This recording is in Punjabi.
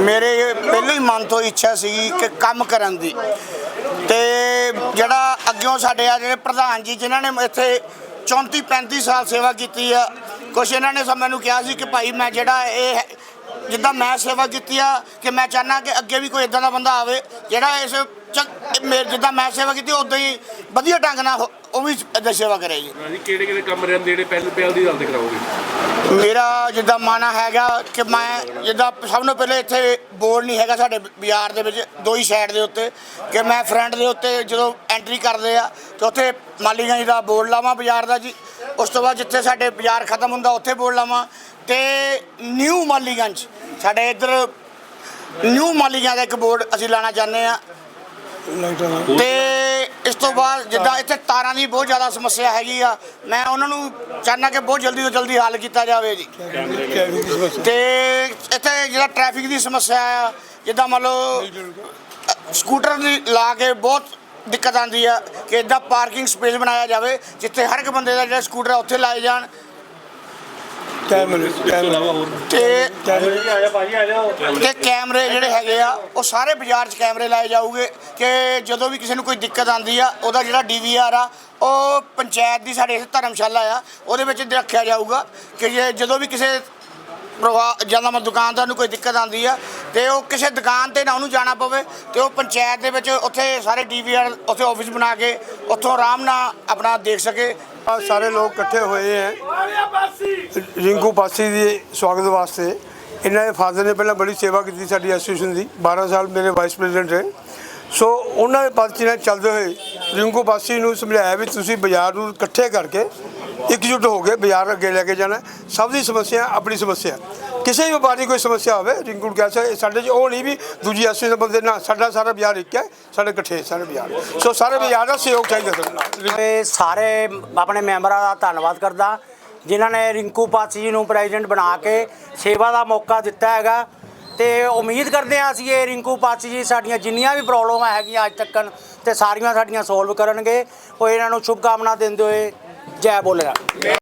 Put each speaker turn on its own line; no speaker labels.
ਮੇਰੇ ਪਹਿਲਾਂ ਹੀ ਮਨ ਤੋਂ ਇੱਛਾ ਸੀ ਕਿ ਕੰਮ ਕਰਨ ਦੀ। ਤੇ ਜਿਹੜਾ ਅੱਗਿਓਂ ਸਾਡੇ ਆ ਜਿਹੜੇ ਪ੍ਰਧਾਨ ਜੀ, ਜਿਨ੍ਹਾਂ ਨੇ ਇੱਥੇ 34 35 ਸਾਲ ਸੇਵਾ ਕੀਤੀ ਆ, ਕੁਛ ਇਹਨਾਂ ਨੇ ਸਭ ਮੈਨੂੰ ਕਿਹਾ ਸੀ ਕਿ ਭਾਈ ਮੈਂ ਜਿਹੜਾ ਇਹ ਹੈ- ਜਿੱਦਾਂ ਮੈਂ ਸੇਵਾ ਕੀਤੀ ਆ, ਕਿ ਮੈਂ ਚਾਹਨਾ ਕਿ ਅੱਗੇ ਵੀ ਕੋਈ ਇਦਾਂ ਦਾ ਬੰਦਾ ਆਵੇ, ਜਿਹੜਾ ਇਸ ਚੰਗ- ਮੇ- ਜਿੱਦਾਂ ਮੈਂ ਸੇਵਾ ਕੀਤੀ ਉਦਾਂ ਹੀ ਵਧੀਆ ਢੰਗ ਨਾਲ ਉਹ- ਉਹ ਵੀ ਇਦਾਂ ਸੇਵਾ ਕਰੇ ਜੀ।
ਹਾਂਜੀ ਕਿਹੜੇ ਕਿਹੜੇ ਕੰਮ ਰਹਿੰਦੇ ਜਿਹੜੇ ਪਹਿਲ ਪਹਿਲ ਦੀ ਗੱਲ ਤੇ ਕਰਾਓਗੇ?
ਮੇਰਾ ਜਿੱਦਾਂ ਮਾਨਾ ਹੈਗਾ ਕਿ ਮੈਂ ਜਿੱਦਾਂ ਸਭ ਤੋਂ ਪਹਿਲੇ ਇੱਥੇ ਬੋਰਡ ਨਹੀਂ ਹੈਗਾ ਸਾਡੇ ਬਾਜ਼ਾਰ ਦੇ ਵਿੱਚ ਦੋ ਹੀ ਸਾਈਡ ਦੇ ਉੱਤੇ ਕਿ ਮੈਂ ਫਰੰਟ ਦੇ ਉੱਤੇ ਜਦੋਂ ਐਂਟਰੀ ਕਰਦੇ ਆ ਤੇ ਉੱਥੇ ਮਾਲੀਗੰਜ ਦਾ ਬੋਰਡ ਲਾਵਾਂ ਬਾਜ਼ਾਰ ਦਾ ਜੀ। ਉਸ ਤੋਂ ਬਾਅਦ ਜਿੱਥੇ ਸਾਡੇ ਬਾਜ਼ਾਰ ਖਤਮ ਹੁੰਦਾ ਉੱਥੇ ਬੋਰਡ ਲਾਵਾਂ। ਤੇ ਨਿਊ ਮਾਲੀਗੰਜ ਸਾਡੇ ਇੱਧਰ ਨਿਊ ਮਾਲੀਗੰਜ ਦਾ ਇੱਕ ਬੋਰਡ ਅਸੀਂ ਲਾਣਾ ਚਾਹੁੰਦੇ ਆ। ਤੇ ਇਸ ਤੋਂ ਬਾਅਦ ਜਿੱਦਾਂ ਇੱਥੇ ਤਾਰਾਂ ਦੀ ਬਹੁਤ ਜ਼ਿਆਦਾ ਸਮੱਸਿਆ ਹੈਗੀ ਆ, ਮੈਂ ਉਹਨਾਂ ਨੂੰ ਚਾਹੁੰਦਾ ਕਿ ਬਹੁਤ ਜਲਦੀ ਤੋਂ ਜਲਦੀ ਹੱਲ ਕੀਤਾ ਜਾਵੇ ਜੀ। ਤੇ ਇੱਥੇ ਜਿਹੜਾ ਟ੍ਰੈਫਿਕ ਦੀ ਸਮੱਸਿਆ ਆ, ਜਿੱਦਾਂ ਮੰਨ ਲਓ ਸਕੂਟਰ ਦੀ ਲਾ ਕੇ ਬਹੁਤ ਦਿੱਕਤ ਆਉਂਦੀ ਆ ਕਿ ਇਦਾਂ ਪਾਰਕਿੰਗ ਸਪੇਸ ਬਣਾਇਆ ਜਾਵੇ, ਜਿੱਥੇ ਹਰ ਇੱਕ ਬੰਦੇ ਦਾ ਜਿਹੜਾ ਸਕੂਟਰ ਆ, ਉੱਥੇ ਲਾਏ ਜਾਣ।
ਕੈਮਰੇ
ਤੇ ਤੇ ਕੈਮਰੇ ਜਿਹੜੇ ਹੈਗੇ ਆ, ਉਹ ਸਾਰੇ ਬਾਜ਼ਾਰ 'ਚ ਕੈਮਰੇ ਲਾਏ ਜਾਊਗੇ ਕਿ ਜਦੋਂ ਵੀ ਕਿਸੇ ਨੂੰ ਕੋਈ ਦਿੱਕਤ ਆਂਦੀ ਆ, ਉਹਦਾ ਜਿਹੜਾ ਡੀਵੀਆਰ ਆ, ਉਹ ਪੰਚਾਇਤ ਦੀ ਸਾਡੇ ਇੱਥੇ ਧਰਮਸ਼ਾਲਾ ਆ, ਉਹਦੇ ਵਿੱਚ ਰੱਖਿਆ ਜਾਊਗਾ ਕਿ ਜੇ ਜਦੋਂ ਵੀ ਕਿਸੇ ਜਦੋਂ ਮੈਂ ਦੁਕਾਨਦਾਰ ਨੂੰ ਕੋਈ ਦਿੱਕਤ ਆਂਦੀ ਆ ਤੇ ਉਹ ਕਿਸੇ ਦੁਕਾਨ ਤੇ ਨਾ ਉਹਨੂੰ ਜਾਣਾ ਪਵੇ ਤੇ ਉਹ ਪੰਚਾਇਤ ਦੇ ਵਿੱਚ ਉੱਥੇ ਸਾਰੇ ਡੀਵੀਆਰ ਉੱਥੇ ਆਫਿਸ ਬਣਾ ਕੇ ਉੱਥੋਂ ਆਰਾਮ ਨਾਲ ਆਪਣਾ ਦੇਖ ਸਕੇ।
ਸਾਰੇ ਲੋਕ ਇਕੱਠੇ ਹੋਏ ਹੈ ਰਿੰਕੂ ਪਾਸੀ ਦੇ ਸਵਾਗਤ ਵਾਸਤੇ। ਇਹਨਾਂ ਦੇ ਫਾਦਰ ਨੇ ਪਹਿਲਾਂ ਬੜੀ ਸੇਵਾ ਕੀਤੀ ਸਾਡੀ ਐਸੋਸੀਏਸ਼ਨ ਦੀ। 12 ਸਾਲ ਮੇਰੇ ਵਾਈਸ ਪ੍ਰੈਜ਼ੀਡੈਂਟ ਰਹੇ। ਸੋ ਉਹਨਾਂ ਦੇ ਪਦ ਨਾਲ ਚੱਲਦੇ ਹੋਏ ਰਿੰਕੂ ਪਾਸੀ ਨੂੰ ਸਮਝਾਇਆ ਵੀ ਤੁਸੀਂ ਬਾਜ਼ਾਰ ਨੂੰ ਇਕੱਠੇ ਕਰਕੇ ਇਕਜੁੱਟ ਹੋ ਕੇ ਬਾਜ਼ਾਰ ਅੱਗੇ ਲੈ ਕੇ ਜਾਣਾ। ਸਭ ਦੀ ਸਮੱਸਿਆ ਆਪਣੀ ਸਮੱਸਿਆ। ਕਿਸੇ ਵੀ ਵਪਾਰੀ ਕੋਈ ਸਮੱਸਿਆ ਹੋਵੇ ਰਿੰਕੂ ਨੂੰ ਕਹਿ ਸਾਡੇ 'ਚ ਉਹ ਨਹੀਂ ਵੀ ਦੂਜੀ ਐਸੋਸੀਏਸ਼ਨ ਦੇ ਬੰਦੇ ਨਾ, ਸਾਡਾ ਸਾਰਾ ਬਾਜ਼ਾਰ ਇੱਕ ਹੈ, ਸਾਡੇ ਇਕੱਠੇ ਸਾਰੇ ਬਾਜ਼ਾਰ। ਸੋ ਸਾਰੇ ਬਾਜ਼ਾਰ ਦਾ ਸਹਿਯੋਗ ਚਾਹੀਦਾ ਸਾਨੂੰ
ਤੇ ਸਾਰੇ ਆਪਣੇ ਮੈਂਬਰਾਂ ਦਾ ਧੰਨਵਾਦ ਕਰਦਾ, ਜਿਨ੍ਹਾਂ ਨੇ ਰਿੰਕੂ ਪਾਸੀ ਜੀ ਨੂੰ ਪ੍ਰੈਜ਼ੀਡੈਂਟ ਬਣਾ ਕੇ ਸੇਵਾ ਦਾ ਮੌਕਾ ਦਿੱਤਾ ਹੈਗਾ। ਤੇ ਉਮੀਦ ਕਰਦੇ ਹਾਂ ਅਸੀਂ ਇਹ ਰਿੰਕੂ ਪਾਸੀ ਜੀ, ਸਾਡੀਆਂ ਜਿੰਨੀਆਂ ਵੀ ਪ੍ਰੋਬਲਮਾਂ ਹੈਗੀਆਂ ਅੱਜ ਤੱਕਨ ਤੇ ਸਾਰੀਆਂ ਸਾਡੀਆਂ ਸੋਲਵ ਕਰਨਗੇ। ਉਹ ਇਹਨਾਂ ਨੂੰ ਸ਼ੁਭ ਕਾਮਨਾ ਦਿੰਦੇ ਹੋਏ ਜੈ ਬੋਲੇਗਾ